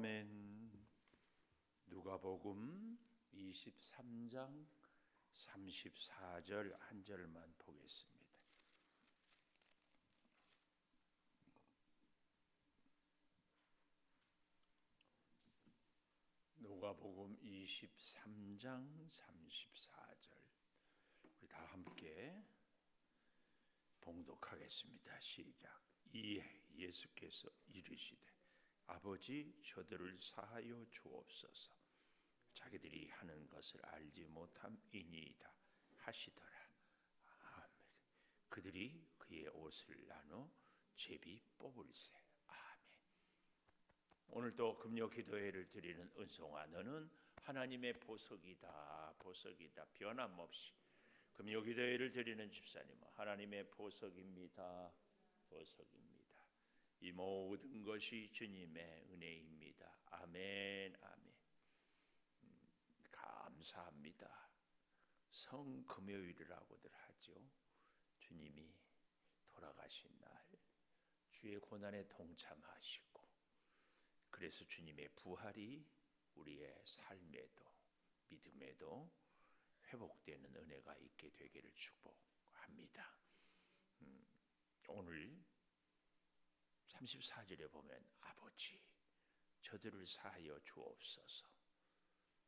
아멘. 누가복음 23장 34절 한 절만 보겠습니다. 누가복음 23장 34절 우리 다 함께 봉독하겠습니다. 시작. 이에 예수께서 이르시되 아버지 저들을 사하여 주옵소서. 자기들이 하는 것을 알지 못함이니이다 하시더라. 아멘. 그들이 그의 옷을 나눠 제비 뽑을세. 아멘. 오늘도 금요 기도회를 드리는 은송아 너는 하나님의 보석이다. 보석이다. 변함없이 금요 기도회를 드리는 집사님은 하나님의 보석입니다. 보석입니다. 이 모든 것이 주님의 은혜입니다. 아멘, 아멘. 음, 감사합니다. 성금요일이라고들 하죠. 주님이 돌아가신 날, 주의 고난에 동참하시고, 그래서 주님의 부활이 우리의 삶에도 믿음에도 회복되는 은혜가 있게 되기를 축복합니다. 음, 오늘 34절에 보면 아버지 저들을 사하여 주옵소서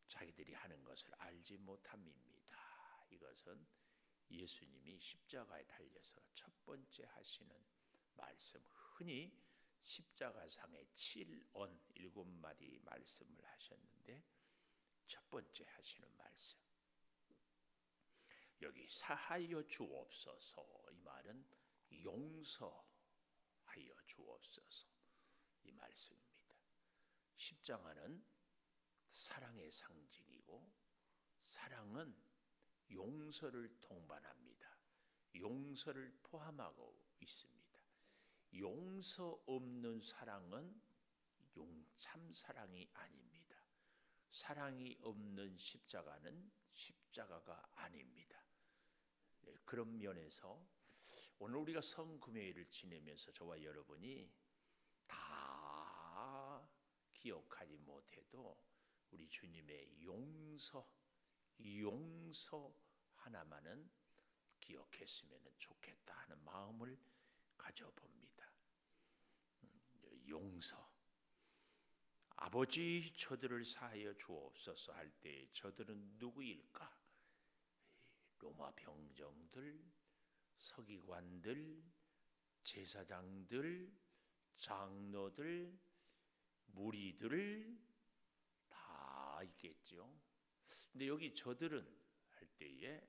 자기들이 하는 것을 알지 못함입니다. 이것은 예수님이 십자가에 달려서 첫 번째 하시는 말씀 흔히 십자가상의 7언 일곱 마디 말씀을 하셨는데 첫 번째 하시는 말씀 여기 사하여 주옵소서 이 말은 용서 하여 주옵소서. 이 말씀입니다. 십자가는 사랑의 상징이고 사랑은 용서를 동반합니다. 용서를 포함하고 있습니다. 용서 없는 사랑은 참 사랑이 아닙니다. 사랑이 없는 십자가는 십자가가 아닙니다. 네, 그런 면에서 오늘 우리가 성금요일을 지내면서 저와 여러분이 다 기억하지 못해도 우리 주님의 용서, 용서 하나만은 기억했으면 좋겠다 하는 마음을 가져봅니다. 음, 용서. 아버지 저들을 사하여 주옵소서 할 때 저들은 누구일까? 로마 병정들, 서기관들, 제사장들, 장로들, 무리들 다 있겠죠. 근데 여기 저들은 할 때에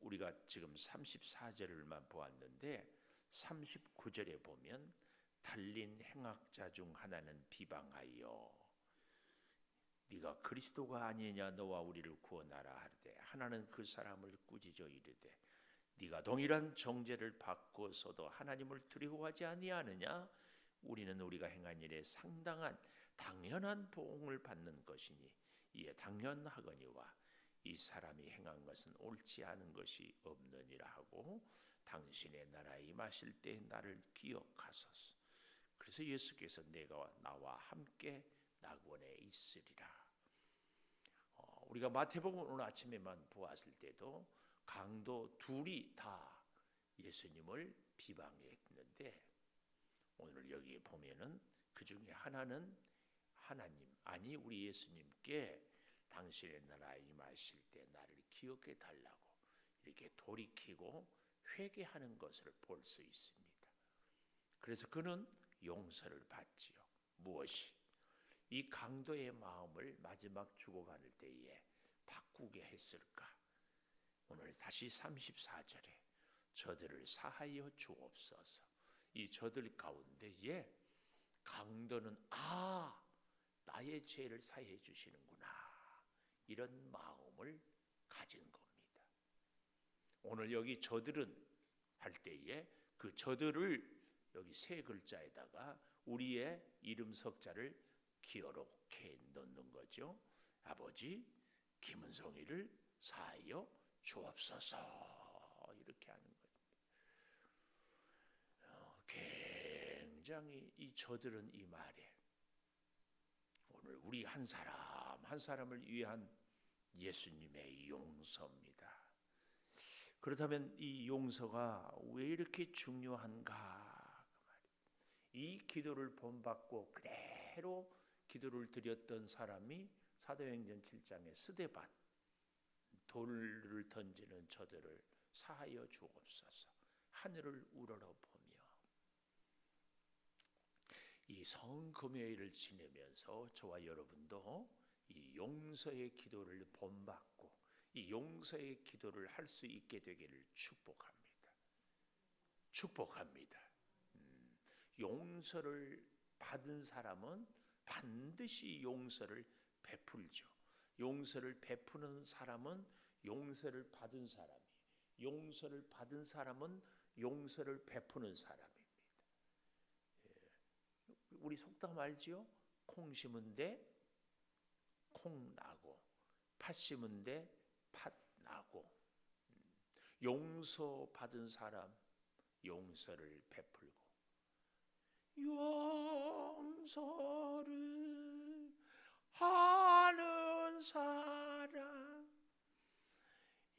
우리가 지금 34절을만 보았는데 39절에 보면 달린 행악자 중 하나는 비방하여 네가 그리스도가 아니냐 너와 우리를 구원하라 하되 하나는 그 사람을 꾸짖어 이르되 네가 동일한 정죄를 받고서도 하나님을 두려워하지 아니하느냐 우리는 우리가 행한 일에 상당한 당연한 보응을 받는 것이니 이에 당연하거니와 이 사람이 행한 것은 옳지 않은 것이 없느니라 하고 당신의 나라에 임하실 때 나를 기억하소서. 그래서 예수께서 내가 나와 함께 낙원에 있으리라. 어, 우리가 마태복음 오늘 아침에만 보았을 때도 강도 둘이 다 예수님을 비방했는데 오늘 여기에 보면은 그 중에 하나는 하나님 아니 우리 예수님께 당신의 나라에 임하실 때 나를 기억해 달라고 이렇게 돌이키고 회개하는 것을 볼 수 있습니다. 그래서 그는 용서를 받지요. 무엇이 이 강도의 마음을 마지막 죽어가는 때에 바꾸게 했을까? 오늘 다시 34절에 저들을 사하여 주옵소서. 이 저들 가운데에 강도는 아 나의 죄를 사해 주시는구나 이런 마음을 가진 겁니다. 오늘 여기 저들은 할 때에 그 저들을 여기 세 글자에다가 우리의 이름 석자를 기어롭게 넣는 거죠. 아버지 김은성이를 사하여 주옵소서 이렇게 하는 거죠. 어, 굉장히 이 저들은 이 말에 오늘 우리 한 사람 한 사람을 위한 예수님의 용서입니다. 그렇다면 이 용서가 왜 이렇게 중요한가? 그이 기도를 본받고 그대로 기도를 드렸던 사람이 사도행전 7장의 스데반 돌을 던지는 저들을 사하여 주옵소서 하늘을 우러러보며 이 성금요일을 지내면서 저와 여러분도 이 용서의 기도를 본받고 이 용서의 기도를 할 수 있게 되기를 축복합니다. 축복합니다. 음, 용서를 받은 사람은 반드시 용서를 베풀죠. 용서를 베푸는 사람은 용서를 받은 사람이, 용서를 받은 사람은 용서를 베푸는 사람입니다. 예. 우리 속담 알지요? 콩 심은 데콩 나고, 팥 심은 데팥 나고, 음. 용서 받은 사람 용서를 베풀고, 용서를 하는 사람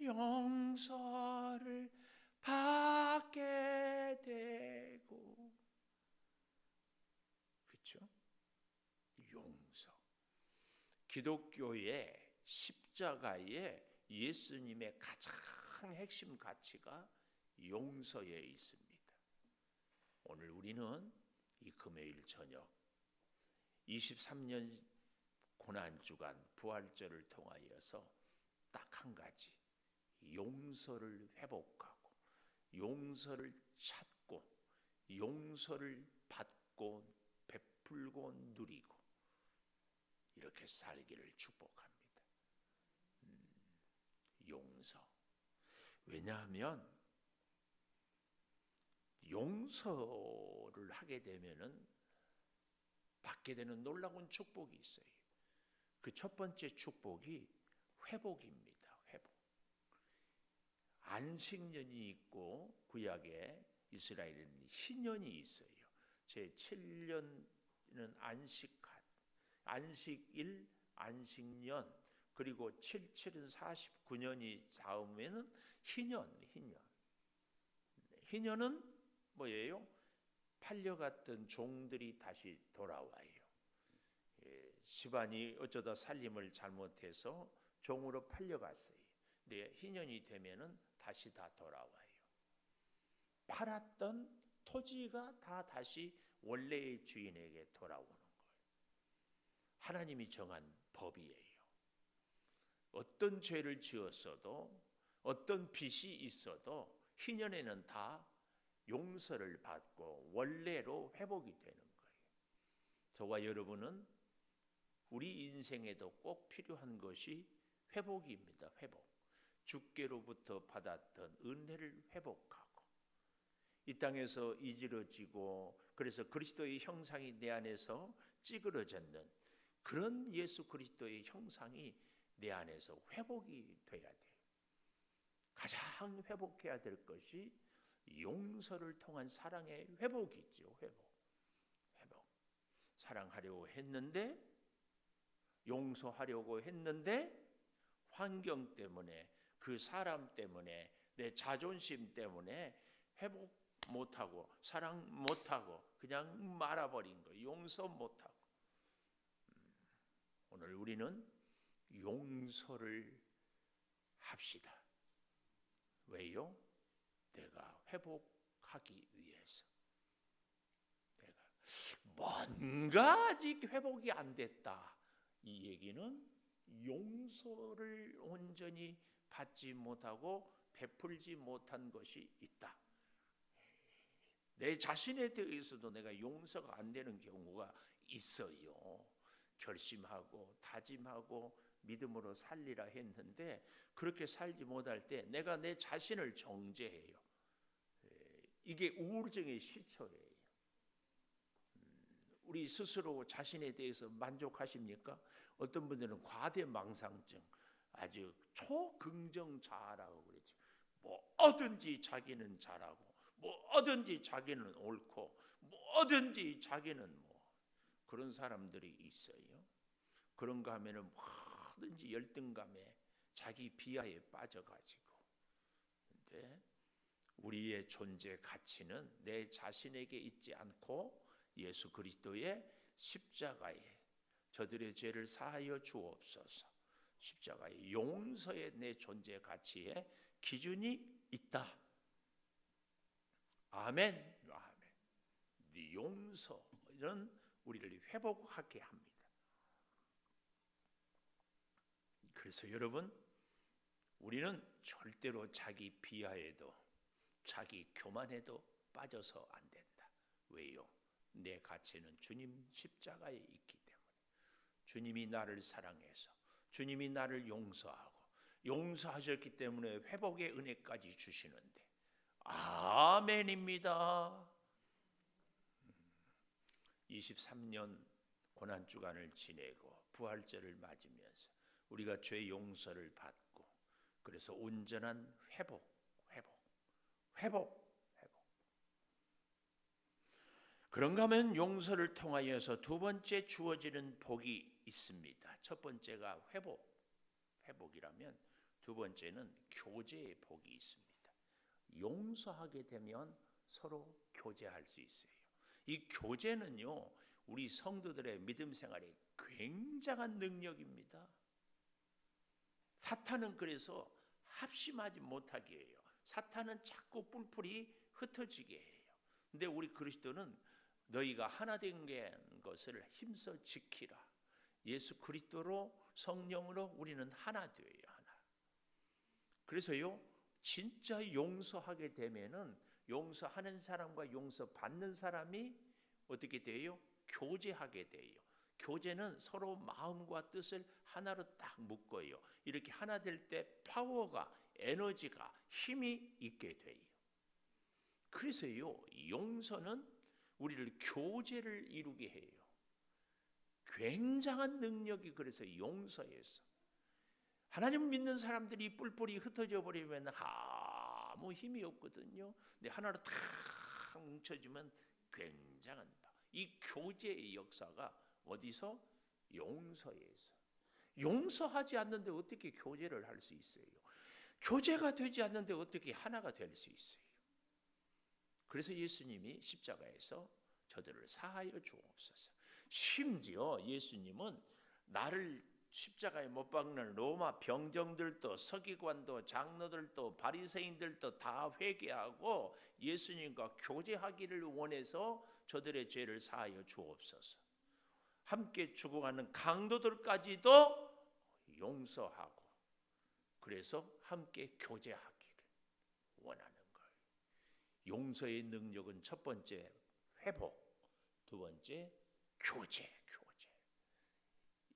용서를 받게 되고 그렇죠? 용서 기독교의 십자가의 예수님의 가장 핵심 가치가 용서에 있습니다. 오늘 우리는 이 금요일 저녁 23년 고난 주간 부활절을 통하여서 딱 한 가지 용서를 회복하고 용서를 찾고 용서를 받고 베풀고 누리고 이렇게 살기를 축복합니다. 음, 용서. 왜냐하면 용서를 하게 되면은 받게 되는 놀라운 축복이 있어요. 그 첫 번째 축복이 회복입니다. 안식년이 있고 구약에 이스라엘은 희년이 있어요. 제 7년은 안식한 안식일, 안식년 그리고 77은 49년이 다음에는 희년, 희년. 희년은 뭐예요? 팔려갔던 종들이 다시 돌아와요. 예, 집안이 어쩌다 살림을 잘못해서 종으로 팔려갔어요. 근데 희년이 되면은 다시 다 돌아와요. 팔았던 토지가 다 다시 원래의 주인에게 돌아오는 거예요. 하나님이 정한 법이에요. 어떤 죄를 지었어도 어떤 빚이 있어도 희년에는 다 용서를 받고 원래로 회복이 되는 거예요. 저와 여러분은 우리 인생에도 꼭 필요한 것이 회복입니다. 회복. 주께로부터 받았던 은혜를 회복하고 이 땅에서 이지러지고 그래서 그리스도의 형상이 내 안에서 찌그러졌는 그런 예수 그리스도의 형상이 내 안에서 회복이 돼야 돼요. 가장 회복해야 될 것이 용서를 통한 사랑의 회복이죠. 회복. 회복. 사랑하려고 했는데 용서하려고 했는데 환경 때문에 그 사람 때문에 내 자존심 때문에 회복 못하고 사랑 못하고 그냥 말아버린 거 용서 못하고 음, 오늘 우리는 용서를 합시다. 왜요? 내가 회복하기 위해서. 내가 뭔가 아직 회복이 안 됐다. 이 얘기는 용서를 온전히 받지 못하고 베풀지 못한 것이 있다. 내 자신에 대해서도 내가 용서가 안 되는 경우가 있어요. 결심하고 다짐하고 믿음으로 살리라 했는데 그렇게 살지 못할 때 내가 내 자신을 정죄해요. 이게 우울증의 시초예요. 음, 우리 스스로 자신에 대해서 만족하십니까? 어떤 분들은 과대망상증, 아주 초긍정자라고 그러죠. 뭐든지 자기는 잘하고, 뭐든지 자기는 옳고, 뭐든지 자기는 뭐 그런 사람들이 있어요. 그런가 하면은 뭐든지 열등감에 자기 비하에 빠져가지고 근데 우리의 존재 가치는 내 자신에게 있지 않고 예수 그리스도의 십자가에 저들의 죄를 사하여 주옵소서. 십자가의 용서에 내 존재 가치에 기준이 있다. 아멘. 아멘. 이 용서는 우리를 회복하게 합니다. 그래서 여러분 우리는 절대로 자기 비하에도 자기 교만에도 빠져서 안 된다. 왜요? 내 가치는 주님 십자가에 있기 때문에 주님이 나를 사랑해서 주님이 나를 용서하고 용서하셨기 때문에 회복의 은혜까지 주시는데 아멘입니다. 23년 고난 주간을 지내고 부활절을 맞으면서 우리가 죄 용서를 받고 그래서 온전한 회복, 회복, 회복, 회복. 그런가 하면 용서를 통하여서 두 번째 주어지는 복이 있습니다. 첫 번째가 회복, 회복이라면 두 번째는 교제의 복이 있습니다. 용서하게 되면 서로 교제할 수 있어요. 이 교제는요, 우리 성도들의 믿음 생활에 굉장한 능력입니다. 사탄은 그래서 합심하지 못하게 해요. 사탄은 자꾸 뿔뿔이 흩어지게 해요. 근데 우리 그리스도는 너희가 하나 된 것을 힘써 지키라. 예수 그리스도로 성령으로 우리는 하나 되어요. 하나. 그래서요. 진짜 용서하게 되면은 용서하는 사람과 용서 받는 사람이 어떻게 돼요? 교제하게 돼요. 교제는 서로 마음과 뜻을 하나로 딱 묶어요. 이렇게 하나 될 때 파워가 에너지가 힘이 있게 돼요. 그래서요. 용서는 우리를 교제를 이루게 해요. 굉장한 능력이 그래서 용서에서 하나님 믿는 사람들이 뿔뿔이 흩어져 버리면 아무 힘이 없거든요. 근데 하나로 탁 뭉쳐지면 굉장한 이 교제의 역사가 어디서 용서에서 용서하지 않는데 어떻게 교제를 할 수 있어요? 교제가 되지 않는데 어떻게 하나가 될 수 있어요? 그래서 예수님이 십자가에서 저들을 사하여 주옵소서. 심지어 예수님은 나를 십자가에 못 박는 로마 병정들도 서기관도 장로들도 바리새인들도 다 회개하고 예수님과 교제하기를 원해서 저들의 죄를 사하여 주옵소서. 함께 죽어가는 강도들까지도 용서하고 그래서 함께 교제하기를 원하는 거예요. 용서의 능력은 첫 번째 회복, 두 번째 교제, 교제.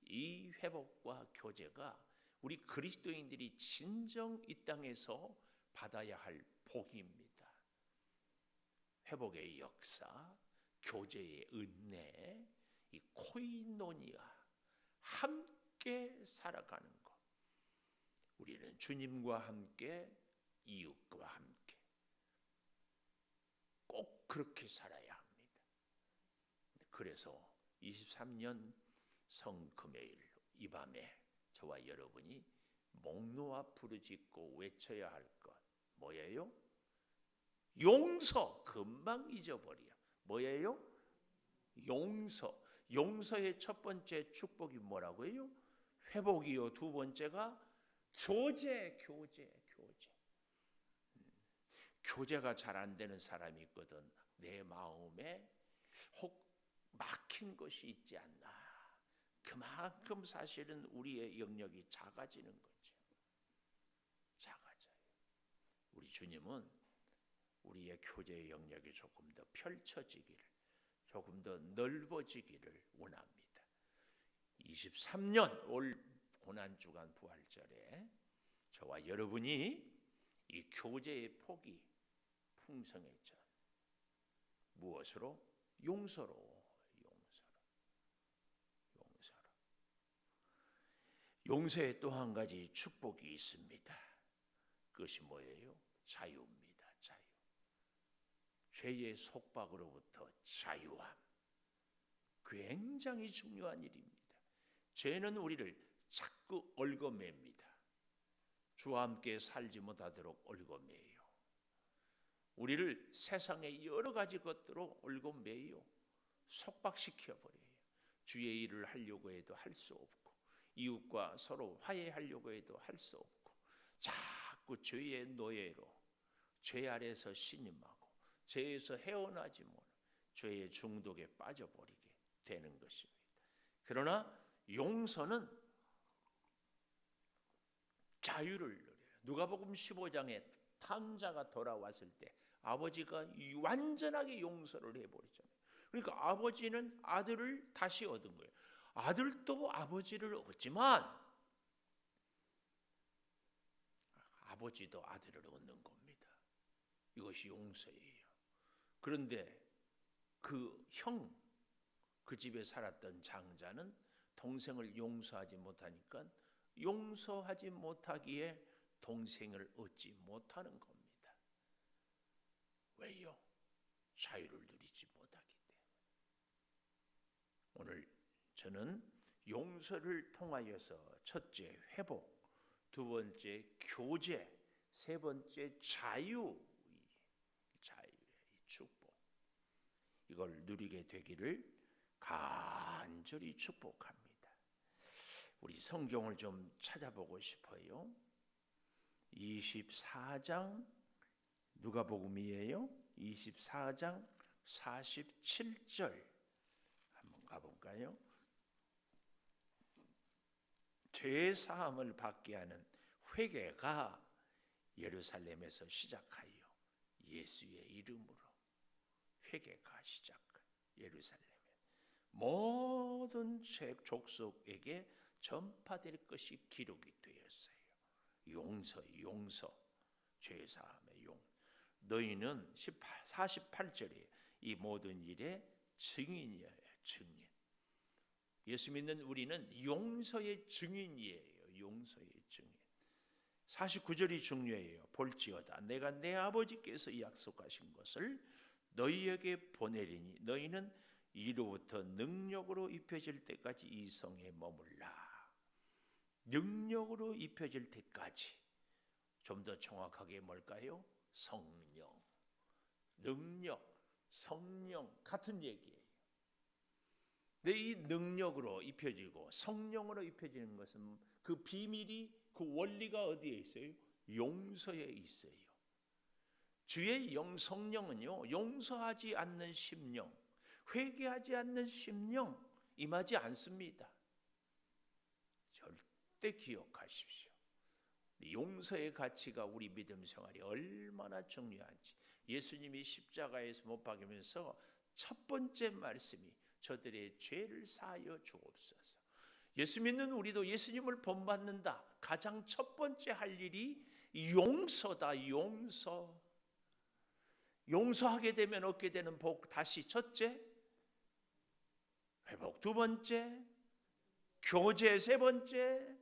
이 회복과 교제가 우리 그리스도인들이 진정 이 땅에서 받아야 할 복입니다. 회복의 역사, 교제의 은혜, 이 코이노니아 함께 살아가는 것. 우리는 주님과 함께 이웃과 함께 꼭 그렇게 살아야 합니다. 그래서 23년 성금요일 이 밤에 저와 여러분이 목 놓아 부르짖고 외쳐야 할 것 뭐예요? 용서 금방 잊어버려. 뭐예요? 용서. 용서의 첫 번째 축복이 뭐라고요? 회복이요. 두 번째가 교제, 교제, 교제. 음, 교제가 잘 안 되는 사람이 있거든. 내 마음에 혹 막힌 것이 있지 않나. 그만큼 사실은 우리의 영역이 작아지는 거죠. 작아져요. 우리 주님은 우리의 교제의 영역이 조금 더 펼쳐지기를, 조금 더 넓어지기를 원합니다. 23년 올 고난 주간 부활절에 저와 여러분이 이 교제의 폭이 풍성해져 무엇으로 용서로 용서로 용서에 또 한 가지 축복이 있습니다. 그것이 뭐예요? 자유입니다. 죄의 속박으로부터 자유함. 굉장히 중요한 일입니다. 죄는 우리를 자꾸 얽어맵니다. 주와 함께 살지 못하도록 얽어매요. 우리를 세상의 여러 가지 것들로 얽어매요. 속박시켜 버려요. 주의 일을 하려고 해도 할 수 없고 이웃과 서로 화해하려고 해도 할 수 없고 자꾸 죄의 노예로 죄 아래서 신임하고 죄에서 헤어나지 못해 죄의 중독에 빠져버리게 되는 것입니다. 그러나 용서는 자유를 누려요. 누가복음 15장에 탕자가 돌아왔을 때 아버지가 완전하게 용서를 해버리잖아요. 그러니까 아버지는 아들을 다시 얻은 거예요. 아들도 아버지를 얻지만 아버지도 아들을 얻는 겁니다. 이것이 용서예요. 그런데 그 형, 그 집에 살았던 장자는 동생을 용서하지 못하니까 용서하지 못하기에 동생을 얻지 못하는 겁니다. 왜요? 자유를 누리지 못하기 때문에. 오늘 저는 용서를 통하여서 첫째 회복, 두 번째 교제, 세 번째 자유, 자유의 축복. 이걸 누리게 되기를 간절히 축복합니다. 우리 성경을 좀 찾아보고 싶어요. 24장 누가복음이에요. 24장 47절 한번 가볼까요? 죄 사함을 받게 하는 회개가 예루살렘에서 시작하여 예수의 이름으로 회개가 시작. 예루살렘에 모든 족속에게 전파될 것이 기록이 되었어요. 용서, 용서, 죄 사함의 용. 너희는 18, 48절에 이 모든 일의 증인이에요. 증인. 예수 믿는 우리는 용서의 증인이에요. 용서의 증인. 49절이 중요해요. 볼지어다 내가 내 아버지께서 약속하신 것을 너희에게 보내리니 너희는 이로부터 능력으로 입혀질 때까지 이 성에 머물라. 능력으로 입혀질 때까지 좀 더 정확하게 뭘까요? 성령, 능력, 성령 같은 얘기예요. 근데 이 능력으로 입혀지고 성령으로 입혀지는 것은 그 비밀이 그 원리가 어디에 있어요? 용서에 있어요. 주의 영 성령은요 용서하지 않는 심령, 회개하지 않는 심령 임하지 않습니다. 절대 기억하십시오. 용서의 가치가 우리 믿음 생활이 얼마나 중요한지 예수님이 십자가에서 못 박이면서 첫 번째 말씀이 저들의 죄를 사하여 주옵소서. 예수 믿는 우리도 예수님을 본받는다. 가장 첫 번째 할 일이 용서다. 용서. 용서하게 되면 얻게 되는 복 다시 첫째 회복 두 번째 교제 세 번째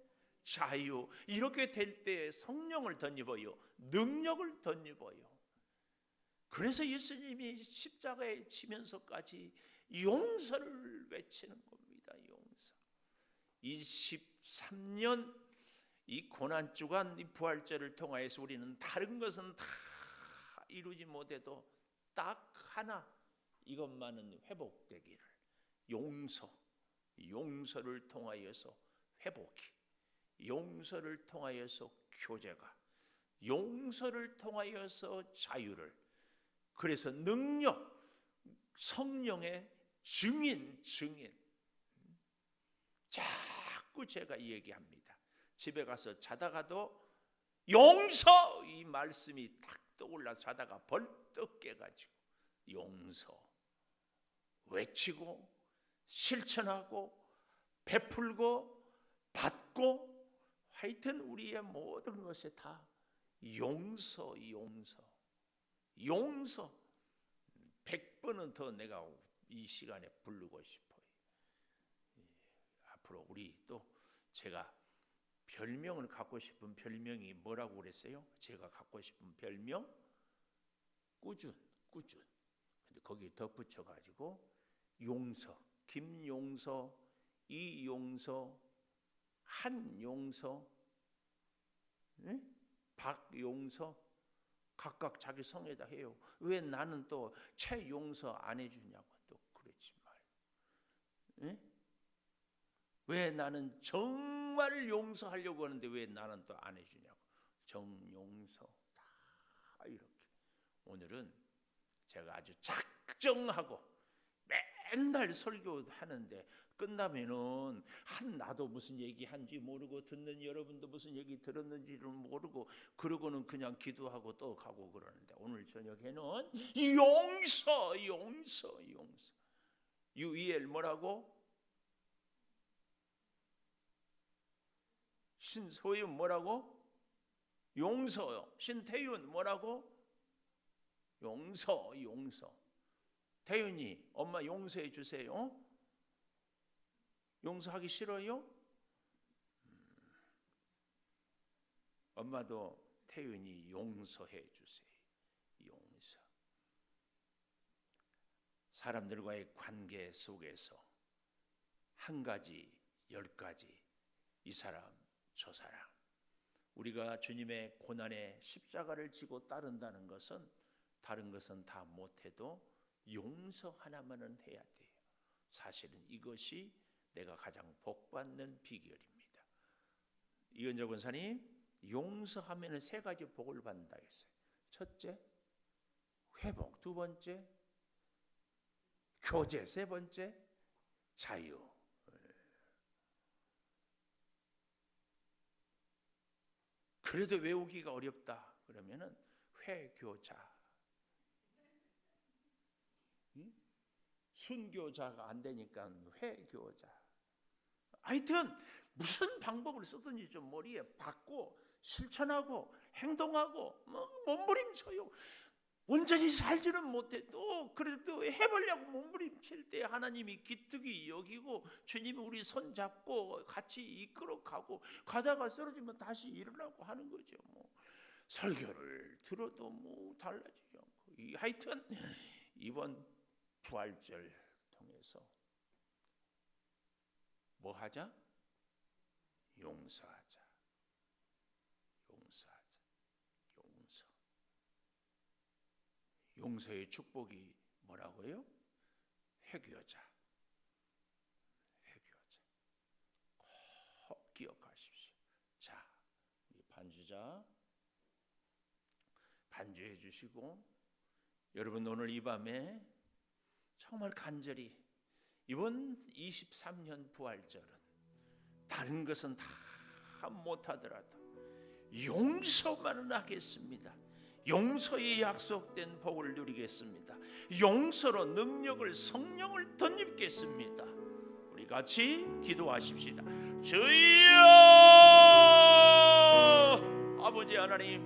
자유 이렇게 될때 성령을 덧입어요. 능력을 덧입어요. 그래서 예수님이 십자가에 치면서까지 용서를 외치는 겁니다. 용서. 23년 이 고난 주간 이 부활절을 통하여서 우리는 다른 것은 다 이루지 못해도 딱 하나 이것만은 회복되기를 용서 용서를 통하여서 회복이 용서를 통하여서 교제가 용서를 통하여서 자유를 그래서 능력 성령의 증인 증인. 자꾸 제가 얘기합니다. 집에 가서 자다가도 용서! 이 말씀이 딱 떠올라 자다가 벌떡 깨가지고 용서. 외치고 실천하고 베풀고 받고 하여튼 우리의 모든 것에 다 용서 용서. 용서. 백 번은 더 내가 이 시간에 부르고 싶어요. 앞으로 우리 또 제가 별명을 갖고 싶은 별명이 뭐라고 그랬어요? 제가 갖고 싶은 별명 꾸준, 꾸준. 근데 거기에 덧붙여 가지고 용서, 김용서 이용서, 한용서, 예? 박용서 각각 자기 성에다 해요. 왜 나는 또 최용서 안 해주냐고. 예? 왜 나는 정말 용서하려고 하는데 왜 나는 또 안 해주냐고. 정용서 다 이렇게. 오늘은 제가 아주 작정하고 맨날 설교하는데 끝나면은 한 나도 무슨 얘기한지 모르고 듣는 여러분도 무슨 얘기 들었는지를 모르고 그러고는 그냥 기도하고 또 가고 그러는데 오늘 저녁에는 용서 용서 용서 유이엘 뭐라고 신소윤 뭐라고 용서요 신태윤 뭐라고 용서 용서 태윤이 엄마 용서해 주세요. 용서하기 싫어요? 음, 엄마도 태윤이 용서해 주세요. 용서. 사람들과의 관계 속에서 한 가지, 열 가지, 이 사람, 저 사람. 우리가 주님의 고난의 십자가를 지고 따른다는 것은 다른 것은 다 못해도 용서 하나만은 해야 돼요. 사실은 이것이 내가 가장 복받는 비결입니다. 이은정 권사님 용서하면 세 가지 복을 받는다 했어요. 첫째 회복, 두 번째 교제, 세 번째 자유. 그래도 외우기가 어렵다 그러면은 회교자 순교자가 안 되니까 회교자. 하여튼 무슨 방법을 쓰든지 좀 머리에 박고 실천하고 행동하고 뭐 몸부림쳐요. 온전히 살지는 못해도 그래도 해보려고 몸부림칠 때 하나님이 기특이 여기고 주님이 우리 손 잡고 같이 이끌어 가고 가다가 쓰러지면 다시 일어나고 하는 거죠. 뭐 설교를 들어도 뭐 달라지지 않고 이 하여튼 이번 부활절 통해서 뭐 하자? 용서하자. 용서하자. 용서. 용서의 축복이 뭐라고요? 회개하자. 회개하자. 꼭 기억하십시오. 자, 우리 반주자 반주해 주시고 여러분 오늘 이 밤에 정말 간절히 이번 23년 부활절은 다른 것은 다 못하더라도 용서만은 하겠습니다. 용서에 약속된 복을 누리겠습니다. 용서로 능력을 성령을 덧입겠습니다. 우리 같이 기도하십시다. 주여 아버지 하나님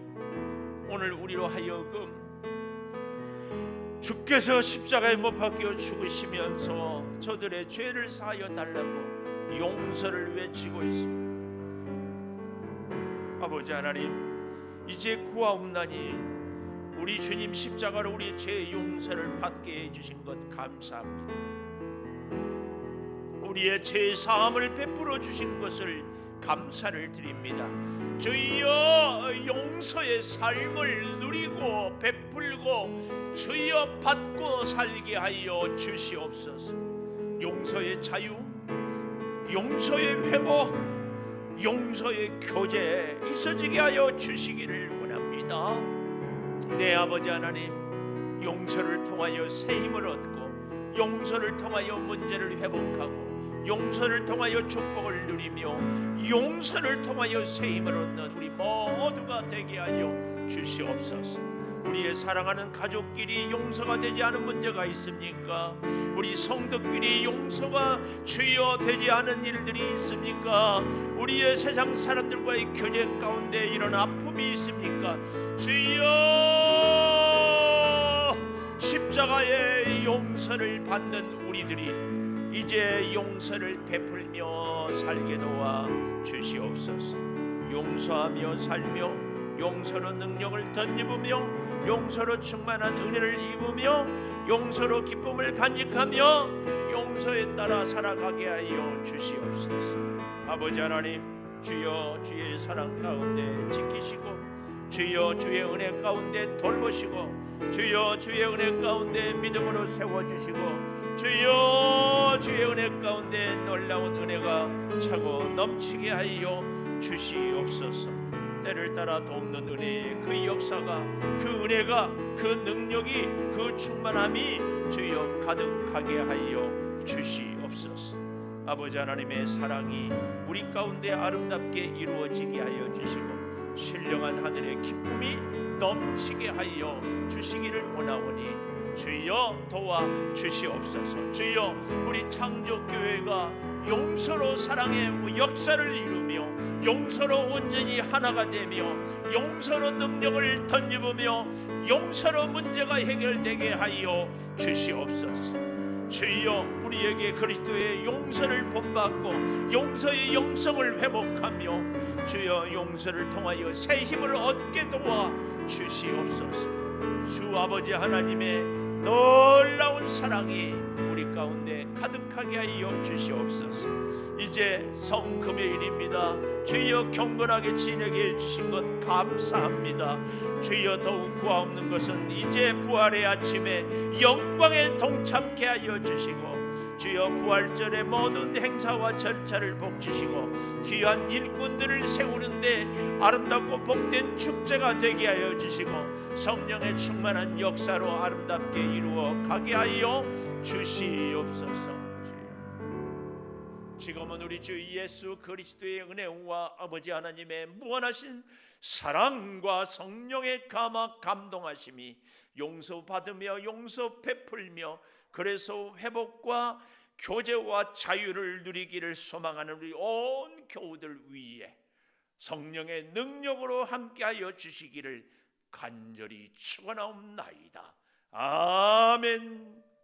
오늘 우리로 하여금 주께서 십자가에 못 박혀 죽으시면서 저들의 죄를 사하여 달라고 용서를 외치고 있습니다. 아버지 하나님, 이제 구하옵나니 우리 주님 십자가로 우리 죄 용서를 받게 해 주신 것 감사합니다. 우리의 죄 사함을 베풀어 주신 것을 감사를 드립니다. 주여 용서의 삶을 누리고 베풀고 주여 받고 살게 하여 주시옵소서. 용서의 자유, 용서의 회복, 용서의 교제 있어지게 하여 주시기를 원합니다. 내 아버지 하나님, 용서를 통하여 새 힘을 얻고 용서를 통하여 문제를 회복하고 용서를 통하여 축복을 누리며 용서를 통하여 새 힘을 얻는 우리 모두가 되게 하여 주시옵소서. 우리의 사랑하는 가족끼리 용서가 되지 않은 문제가 있습니까? 우리 성도끼리 용서가 주여 되지 않은 일들이 있습니까? 우리의 세상 사람들과의 교제 가운데 이런 아픔이 있습니까? 주여 십자가의 용서를 받는 우리들이 이제 용서를 베풀며 살게 도와 주시옵소서. 용서하며 살며 용서로 능력을 덧입으며 용서로 충만한 은혜를 입으며 용서로 기쁨을 간직하며 용서에 따라 살아가게 하여 주시옵소서. 아버지 하나님 주여 주의 사랑 가운데 지키시고 주여 주의 은혜 가운데 돌보시고 주여 주의 은혜 가운데 믿음으로 세워주시고 주여 주의 은혜 가운데 놀라운 은혜가 차고 넘치게 하여 주시옵소서 때를 따라 돕는 은혜의 그 역사가 그 은혜가 그 능력이 그 충만함이 주여 가득하게 하여 주시옵소서. 아버지 하나님의 사랑이 우리 가운데 아름답게 이루어지게 하여 주시고 신령한 하늘의 기쁨이 넘치게 하여 주시기를 원하오니 주여 도와 주시옵소서. 주여 우리 창조 교회가 용서로 사랑의 역사를 이루며 용서로 온전히 하나가 되며 용서로 능력을 덧입으며 용서로 문제가 해결되게 하여 주시옵소서. 주여 우리에게 그리스도의 용서를 본받고 용서의 영성을 회복하며 주여 용서를 통하여 새 힘을 얻게 도와 주시옵소서. 주 아버지 하나님의 놀라운 사랑이 우리 가운데 가득하게 하여 주시옵소서. 이제 성금요일입니다. 주여 경건하게 지내게 해주신 것 감사합니다. 주여 더욱 구하옵는 것은 이제 부활의 아침에 영광에 동참케 하여 주시고 주여 부활절의 모든 행사와 절차를 복주시고 귀한 일꾼들을 세우는데 아름답고 복된 축제가 되게 하여 주시고 성령의 충만한 역사로 아름답게 이루어 가게 하여 주시옵소서. 지금은 우리 주 예수 그리스도의 은혜와 아버지 하나님의 무한하신 사랑과 성령의 감화 감동하심이 용서받으며 용서 베풀며 그래서 회복과 교제와 자유를 누리기를 소망하는 우리 온 교우들 위에 성령의 능력으로 함께하여 주시기를 간절히 축원하옵나이다. 아멘.